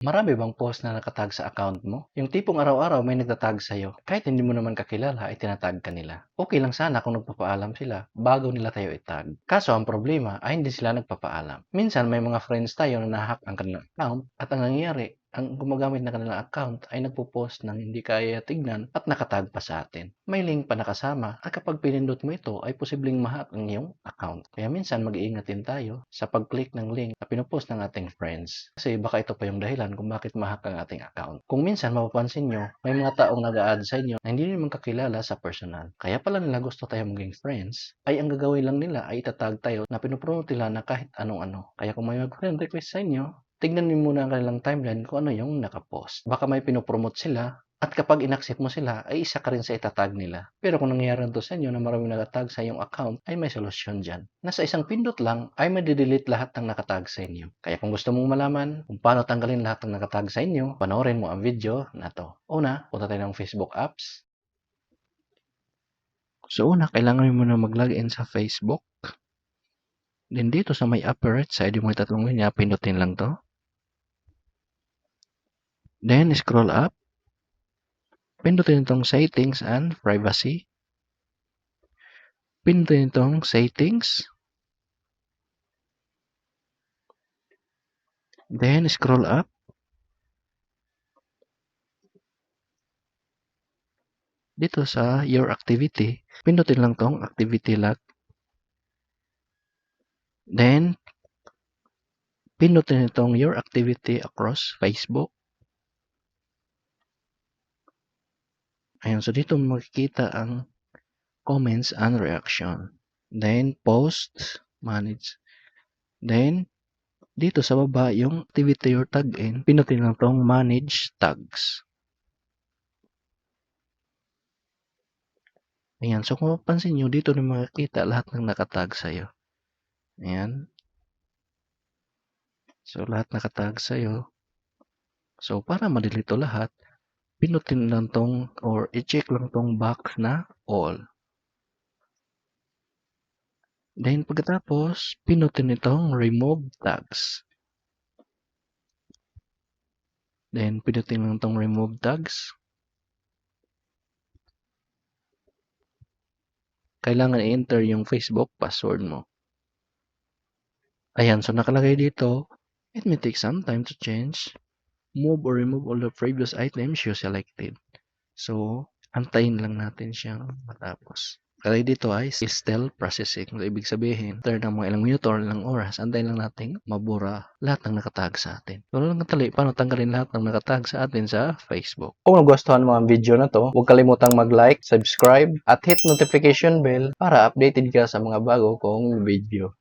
Marami bang post na nakatag sa account mo? Yung tipong araw-araw may nagtatag sa'yo. Kahit hindi mo naman kakilala, ay tinatag ka nila. Okay lang sana kung nagpapaalam sila bago nila tayo itag. Kaso ang problema ay hindi sila nagpapaalam. Minsan may mga friends tayo na nahack ang kanilang account at ang nangyayari, ang gumagamit ng kanilang account ay nagpo-post ng hindi kaya tignan at nakatag pa sa atin. May link pa nakasama at kapag pinindot mo ito ay posibleng mahack ang iyong account. Kaya minsan mag-iingat din tayo sa pag-click ng link na pinupost ng ating friends. Kasi baka ito pa yung dahilan kung bakit mahack ang ating account. Kung minsan mapapansin nyo, may mga taong nag-a-add sa inyo na hindi naman kakilala sa personal. Kaya pala nila gusto tayo maging friends, ay ang gagawin lang nila ay itatag tayo na pinupromote nila na kahit anong-ano. Kaya kung may mag-friend request sa inyo, tignan niyo muna ang kanilang timeline kung ano yung nakapost. Baka may pinopromote sila at kapag inaccept mo sila, ay isa ka rin sa itatag nila. Pero kung nangyayari to sa inyo na maraming nakatag sa iyong account, ay may solusyon dyan. Nasa isang pindot lang, ay madidelete lahat ng nakatag sa inyo. Kaya kung gusto mong malaman kung paano tanggalin lahat ng nakatag sa inyo, panoorin mo ang video na to. Una, punta tayo ng Facebook apps. So una, kailangan mo na mag-login sa Facebook. Then dito sa may upper right side, yung may tatlong linya, pindutin lang to. Then, scroll up. Pindutin itong settings and privacy. Pindutin itong settings. Then, scroll up. Dito sa your activity, pindutin lang tong activity log. Then, pindutin itong your activity across Facebook. Ayan, so dito makikita ang comments and reaction. Then, post, manage. Then, dito sa baba, yung activity or tag in, pinutin lang tong manage tags. Ayan, so kung mapansin nyo, dito na makikita lahat ng nakatag sa'yo. Ayan. So, lahat nakatag sa'yo. So, para madilito lahat, pinutin lang tong or i-check lang tong box na all. Then pagkatapos, pinutin itong remove tags. Then pinutin lang tong remove tags. Kailangan i-enter yung Facebook password mo. Ayan, so nakalagay dito, it may take some time to change move or remove all the previous items you selected. So, antayin lang natin siyang matapos. Kaya dito ay still processing. So, ibig sabihin, after ng mga ilang minuto or ilang oras, antayin lang natin mabura lahat ng nakatag sa atin. So, lang katali, paano tanggalin lahat ng nakatag sa atin sa Facebook. Kung nagustuhan mo ang video na to, huwag kalimutang mag-like, subscribe, at hit notification bell para updated ka sa mga bago kong video.